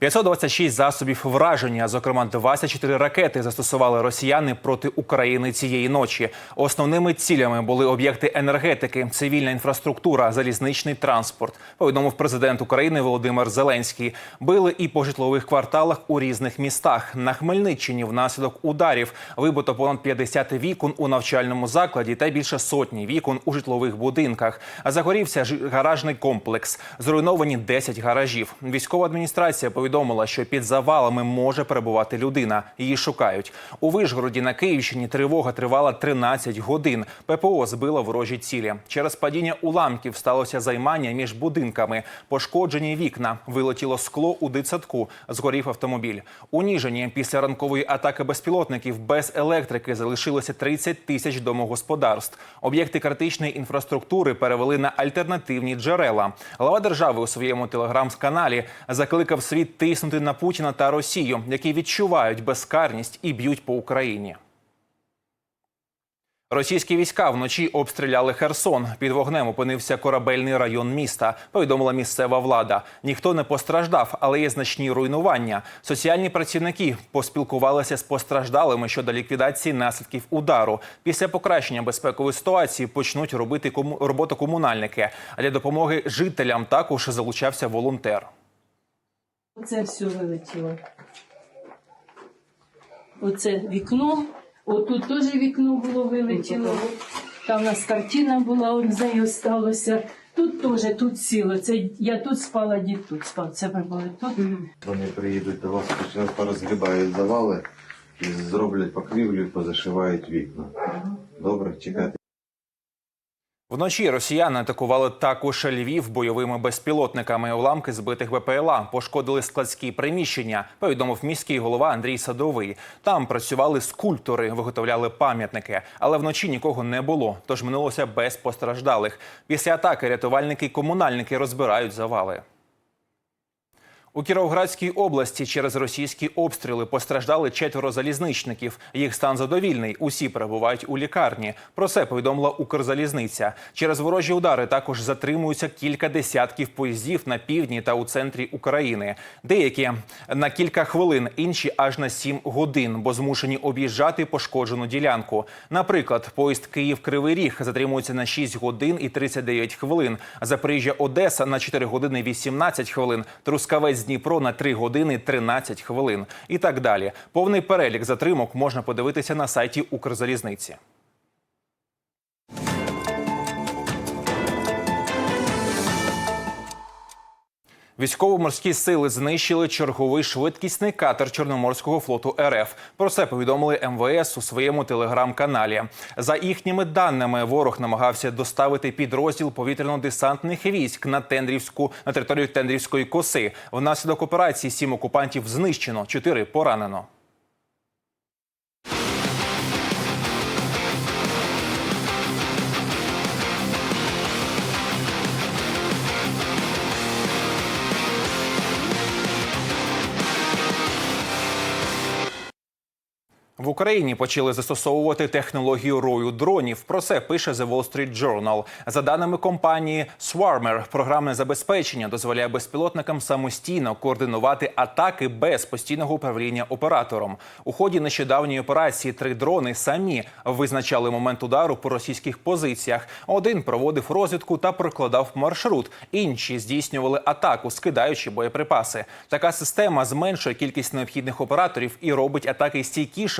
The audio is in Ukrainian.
526 засобів враження, зокрема 24 ракети, застосували росіяни проти України цієї ночі. Основними цілями були об'єкти енергетики, цивільна інфраструктура, залізничний транспорт. Повідомив президент України Володимир Зеленський. Били і по житлових кварталах у різних містах. На Хмельниччині внаслідок ударів вибито понад 50 вікон у навчальному закладі та більше сотні вікон у житлових будинках. А загорівся гаражний комплекс. Зруйновані 10 гаражів. Військова адміністрація повідомила, що під завалами може перебувати людина. Її шукають. У Вишгороді на Київщині тривога тривала 13 годин. ППО збило ворожі цілі. Через падіння уламків сталося займання між будинками. Пошкоджені вікна. Вилетіло скло у дитсадку. Згорів автомобіль. У Ніжині після ранкової атаки безпілотників без електрики залишилося 30 тисяч домогосподарств. Об'єкти критичної інфраструктури перевели на альтернативні джерела. Глава держави у своєму телеграм-каналі закликав світ тиснути на Путіна та Росію, які відчувають безкарність і б'ють по Україні. Російські війська вночі обстріляли Херсон. Під вогнем опинився корабельний район міста. Повідомила місцева влада. Ніхто не постраждав, але є значні руйнування. Соціальні працівники поспілкувалися з постраждалими щодо ліквідації наслідків удару. Після покращення безпекової ситуації почнуть робити кому- роботу комунальники. А для допомоги жителям також залучався волонтер. Оце все вилетіло. Оце вікно. Отут теж вікно було вилетіло. Там у нас картина була, он з нею сталося. Тут теж, тут сіло. Це я тут спала, дід тут спав. Це ми були тут. Вони приїдуть до вас, почнуть порозгрібають завали і зроблять покрівлю, і позашивають вікна. Добре, чекайте. Вночі росіяни атакували також Львів бойовими безпілотниками. Уламки збитих БПЛА пошкодили складські приміщення. Повідомив міський голова Андрій Садовий. Там працювали скульптори, виготовляли пам'ятники, але вночі нікого не було. Тож минулося без постраждалих. Після атаки рятувальники і комунальники розбирають завали. У Кіровоградській області через російські обстріли постраждали четверо залізничників. Їх стан задовільний. Усі перебувають у лікарні. Про це повідомила Укрзалізниця. Через ворожі удари також затримуються кілька десятків поїздів на півдні та у центрі України. Деякі на кілька хвилин, інші аж на сім годин, бо змушені об'їжджати пошкоджену ділянку. Наприклад, поїзд Київ-Кривий Ріг затримується на 6 годин і 39 хвилин. Запоріжжя Одеса на 4 години 18 хвилин. Трускавець Дніпро на 3 години 13 хвилин. І так далі. Повний перелік затримок можна подивитися на сайті Укрзалізниці. Військово-морські сили знищили черговий швидкісний катер Чорноморського флоту РФ. Про це повідомили МВС у своєму телеграм-каналі. За їхніми даними, ворог намагався доставити підрозділ повітряно-десантних військ на Тендрівську на територію Тендрівської коси. Внаслідок операції сім окупантів знищено, чотири поранено. В Україні почали застосовувати технологію рою дронів. Про це пише The Wall Street Journal. За даними компанії Swarmer, програмне забезпечення дозволяє безпілотникам самостійно координувати атаки без постійного управління оператором. У ході нещодавньої операції три дрони самі визначали момент удару по російських позиціях. Один проводив розвідку та прокладав маршрут. Інші здійснювали атаку, скидаючи боєприпаси. Така система зменшує кількість необхідних операторів і робить атаки стійкішими